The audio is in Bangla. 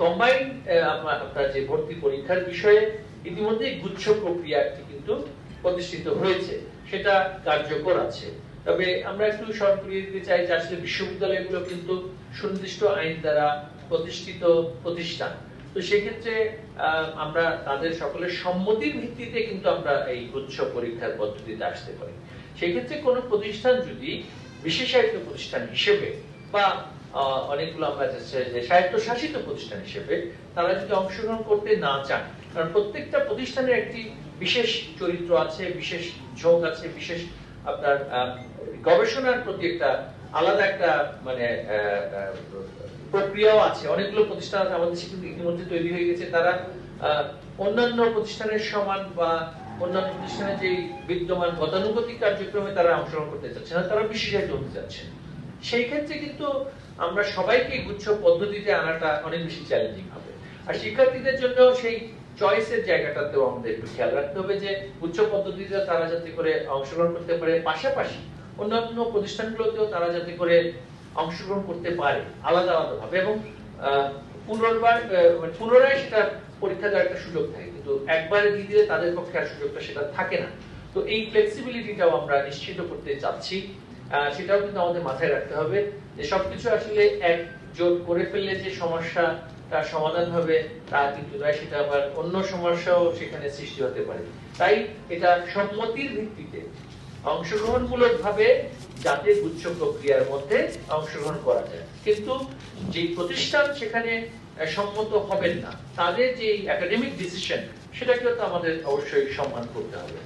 কম্বাইন আপনার যে ভর্তি পরীক্ষার বিষয়ে ইতিমধ্যে গুচ্ছ প্রক্রিয়াটি কিন্তু প্রতিষ্ঠিত হয়েছে। সেটা কার্যকর আছে। তবে আমরা একটু স্মরণ করিয়ে দিতে চাই যে আসলে বিশ্ববিদ্যালয়গুলো কিন্তু সুনির্দিষ্ট আইন দ্বারা প্রতিষ্ঠিত প্রতিষ্ঠান। তো সেক্ষেত্রে আমরা তাদের সকলের সম্মতির ভিত্তিতে কিন্তু আমরা এই গুচ্ছ পরীক্ষার পদ্ধতিতে আসতে পারি। সেক্ষেত্রে কোনো প্রতিষ্ঠান যদি বিশেষায়িত প্রতিষ্ঠান হিসেবে বা অনেকগুলো আমরা যে স্বায়ত্তশাসিত প্রতিষ্ঠান হিসেবে তারা যদি অংশগ্রহণ করতে না চান, কারণ প্রত্যেকটা প্রতিষ্ঠানের একটি বিশেষ চরিত্র আছে, বিশেষ ঝোঁক আছে, বিশেষ আপনার গবেষণার প্রতি একটা আলাদা একটা মানে প্রক্রিয়াও আছে। অনেকগুলো প্রতিষ্ঠান আছে আমাদের দেশে কিন্তু ইতিমধ্যে তৈরি হয়ে গেছে। তারা অন্যান্য প্রতিষ্ঠানের সমান বা অন্যান্য প্রতিষ্ঠানের যে বিদ্যমান গতানুগতিক কার্যক্রমে তারা অংশগ্রহণ করতে চাচ্ছে না, তারা বিশেষায়িত হতে যাচ্ছে সেই ক্ষেত্রে কিন্তু আমরা সবাইকে গুচ্ছ পদ্ধতিতে আনাটা অনেক বেশি চ্যালেঞ্জিং হবে। আর শিক্ষার্থীদের জন্য সেই চয়েসের জায়গাটাতেও আমাদের একটু খেয়াল রাখতে হবে যে উচ্চ পদ্ধতিতে তারা যাতে করে অংশগ্রহণ করতে পারে, পাশাপাশি অন্যান্য প্রতিষ্ঠানগুলোতেও তারা যাতে করে অংশগ্রহণ করতে পারে আলাদা আলাদা ভাবে এবং পুনর্বার মানে পুনরায় সেটা পরীক্ষা দেওয়ার একটা সুযোগ থাকে। কিন্তু একবারে দিয়ে দিলে তাদের পক্ষে আর সুযোগটা সেটা থাকে না। তো এই ফ্লেক্সিবিলিটিটাও আমরা নিশ্চিত করতে চাচ্ছি। সেটাও কিন্তু আমাদের মাথায় রাখতে হবে যে সবকিছু আসলে এক জোট করে ফেললে যে সমস্যা, তার সমাধান হবে, তা কিন্তু নয়, সেটা আবার অন্য সমস্যাও সেখানে সৃষ্টি হতে পারে। তাই এটা সম্মতির ভিত্তিতে অংশগ্রহণমূলক ভাবে যাতে গুচ্ছ প্রক্রিয়ার মধ্যে অংশগ্রহণ করা যায়। কিন্তু যে প্রতিষ্ঠান সেখানে সম্মত হবেন না, তাদের যে একাডেমিক ডিসিশন সেটাকেও তো আমাদের অবশ্যই সম্মান করতে হবে।